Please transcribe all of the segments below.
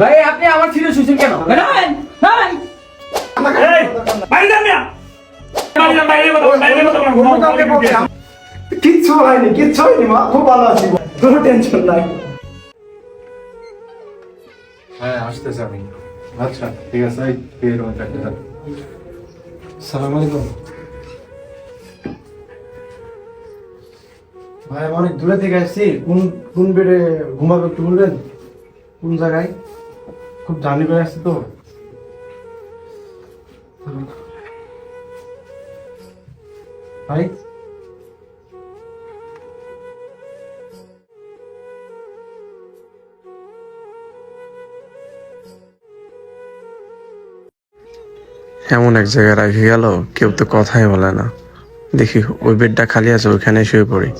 ভাই আপনি আমার ছিল শুনছেন কেন? ভাই কিচ্ছু হয়নি কিচ্ছু হয়নি মা খুব ভালো আছি কোনো টেনশন নাই। হ্যাঁ আসতেছে আমি। আচ্ছা ঠিক আছে এই রুমে থাকতে থাক। সালাম আলাইকুম। ভাই আমি অনেক দূরে থেকে আসছি। কোন কোন বেডে ঘুমাবে একটু বলবেন? কোন জায়গায়? খুব জার্নি করে আসছি তো। ভাই। এমন এক জায়গায় রেখে গেল, কেউ তো কথাই বলে না। দেখি ওই বেডটা খালি আছে ওইখানে শুয়ে পড়ি।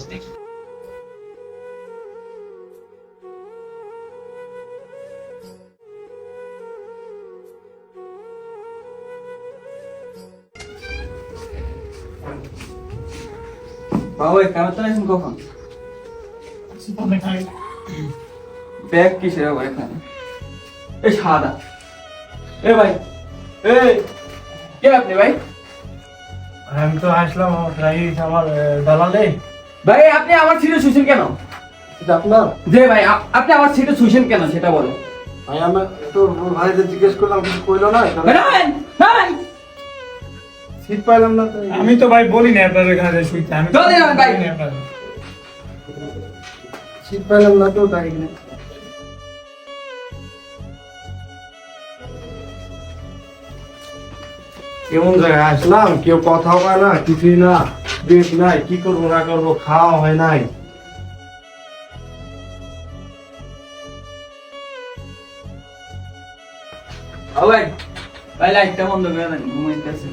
বাবা এই কারণ এখন কখন? ব্যাগ কিসের আবার এখানে? এই সাদা। এ ভাই এই কে আপনি ভাই? আমি তো আসলাম আমার আমার দালালে। ভাই আপনি আমার সিটে শুয়েছেন কেন? আপনার? যে ভাই আপনি আমার সিটে শুয়েছেন কেন সেটা বলো ভাই আমি তো ভাইদের জিজ্ঞেস করলাম কিছু কইলো না সিট পাইলাম না তো। আমি তো ভাই বলি না আপনাদের এখানে শুইতে। আমি তো যাবেন ভাই। বলিনি সিট পাইলাম না তো তাই কিনা কেমন জায়গায় আসলাম? কেউ কথা হয় না কিছুই না। বেশ নাই কি করব না করব খাওয়া হয় নাই। ভাই লাইটটা বন্ধ করে দেন ঘুমাইতেছে।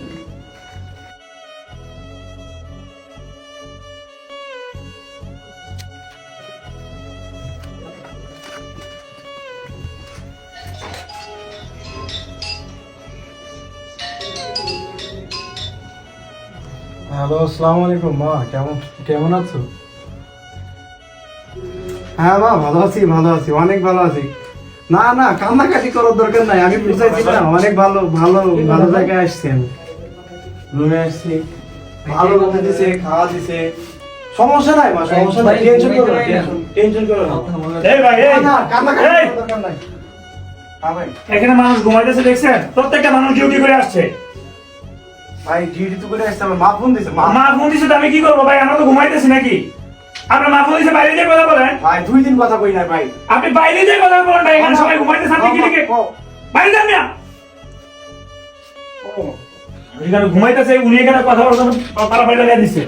হ্যালো আসসালামু আলাইকুম মা কেমন কেমন আছো? হ্যাঁ মা ভালো আছি ভালো আছি অনেক ভালো আছি। না না কান্নাকাটি করার দরকার নাই আমি বুঝাইছি না অনেক ভালো ভালো ভালো জায়গায় আসছি আমি। রুমে আসছি ভালো রুমে দিছে খাওয়া দিছে। সমস্যা নাই মা সমস্যা নাই টেনশন করো না টেনশন করো না। এই ভাই, এই। না, কান্নাকাটি করার দরকার নাই। হ্যাঁ এখানে মানুষ ঘুমাইতেছে দেখছেন? প্রত্যেকটা মানুষ ডিউটি করে আসছে। ভাই ডিউটি তো করে আসছে আমার মা ফোন দিছে মা। মা ফোন দিছে আমি কি করব? ভাই আমরা তো ঘুমাইতেছি নাকি? আপনার মা ফোন দিছে বাইরে দিয়ে কথা বলেন। ভাই দুই দিন কথা কই না ভাই। আপনি বাইরে দিয়ে কথা বলেন ভাই এখানে সবাই ঘুমাইতেছে আপনি কি লিখে বাইরে যান। এখানে ঘুমাইতেছে উনি এখানে কথা বলছেন পারাপাড়ি লাগিয়ে দিচ্ছে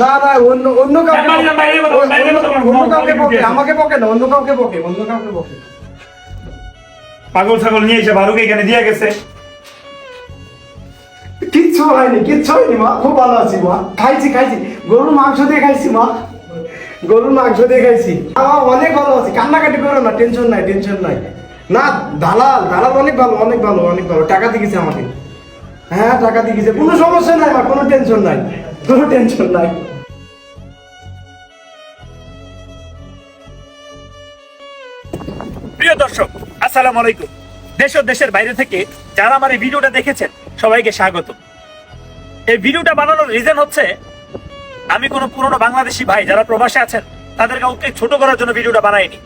না না অন্য অন্য কাউকে বাইরে বাইরে বাইরে অন্য কাউকে বকে। আমাকে বকে না অন্য কাউকে বকে অন্য কাউকে বকে। পাগল ছাগল নিয়ে এসে বারুকে এখানে দিয়ে গেছে। কিচ্ছু হয়নি কিচ্ছু হয়নি মা, খুব ভালো আছি মা। খাইছি খাইছি। গরুর মাংস দিয়ে খাইছি মা। গরুর মাংস দিয়ে খাইছি। অনেক ভালো আছি। কান্নাকাটি করো না, টেনশন নাই টেনশন নাই। না, দালাল দালাল অনেক ভালো অনেক ভালো অনেক ভালো। টাকা দিয়ে গেছে আমাকে। হ্যাঁ টাকা দিয়ে গেছে কোনো সমস্যা নাই মা, কোনো টেনশন নাই, কোনো টেনশন নাই। প্রিয় দর্শক, আসসালামু আলাইকুম। দেশ ও দেশের বাইরে থেকে যারা আমার এই ভিডিওটা দেখেছেন সবাইকে স্বাগত। এই ভিডিওটা বানানোর রিজন হচ্ছে, আমি কোনো পুরনো বাংলাদেশি ভাই যারা প্রবাসে আছেন, তাদের কাউকে ছোট করার জন্য ভিডিওটা বানাইনি।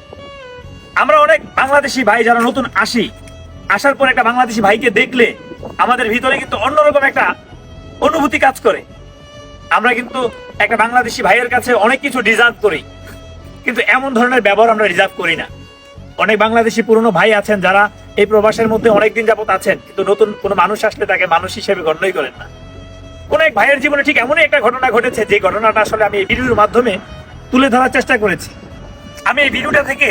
আমরা অনেক বাংলাদেশি ভাই যারা নতুন আসি, আসার পর একটা বাংলাদেশি ভাইকে দেখলে আমাদের ভিতরে কিন্তু অন্যরকম একটা অনুভূতি কাজ করে। আমরা কিন্তু একটা বাংলাদেশি ভাইয়ের কাছে অনেক কিছু ডিজার্ভ করি, কিন্তু এমন ধরনের ব্যবহার আমরা রিজার্ভ করি না। অনেক বাংলাদেশি পুরনো ভাই আছেন যারা এই প্রবাসের মধ্যে অনেকদিন যাবত আছেন, কিন্তু নতুন কোনো মানুষ আসলে তাকে মানুষ হিসেবে গণ্যই করেন না। কোন এক ভাইয়ের জীবনে ঠিক এমনই একটা ঘটনা ঘটেছে, যে ঘটনাটা আসলে আমি এই ভিডিওর মাধ্যমে তুলে ধরার চেষ্টা করেছি। আমি এই ভিডিওটা থেকে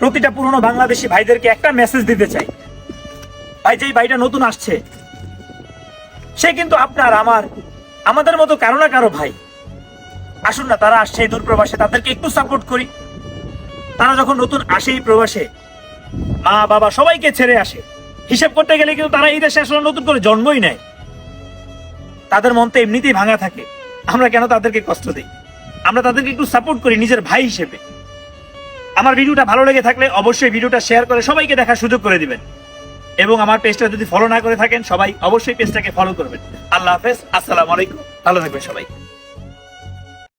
প্রতিটা পুরনো বাংলাদেশি ভাইদেরকে একটা মেসেজ দিতে চাই। ভাই, যেই ভাইটা নতুন আসছে, সে কিন্তু আপনার, আমার, আমাদের মতো কারও না কারও ভাই। আসুন না, তারা আসছে এই দূর প্রবাসে তাদেরকে একটু সাপোর্ট করি। তারা যখন নতুন আসে এই প্রবাসে মা বাবা সবাইকে ছেড়ে আসে। হিসাব করতে গেলে কিন্তু তারা এই দেশে আসলে নতুন করে জন্মই নেয়। তাদের মন তো এমনিতেই ভাঙা থাকে। আমরা কেন তাদেরকে কষ্ট দিই? আমরা তাদেরকে একটু সাপোর্ট করি নিজের ভাই হিসেবে। আমার ভিডিওটা ভালো লেগে থাকলে অবশ্যই ভিডিওটা শেয়ার করে সবাইকে দেখার সুযোগ করে দিবেন। এবং আমার পেজটা যদি ফলো না করে থাকেন, সবাই অবশ্যই পেজটাকে ফলো করবেন। আল্লাহ হাফেজ, আসসালামু আলাইকুম। ভালো থাকবেন সবাই।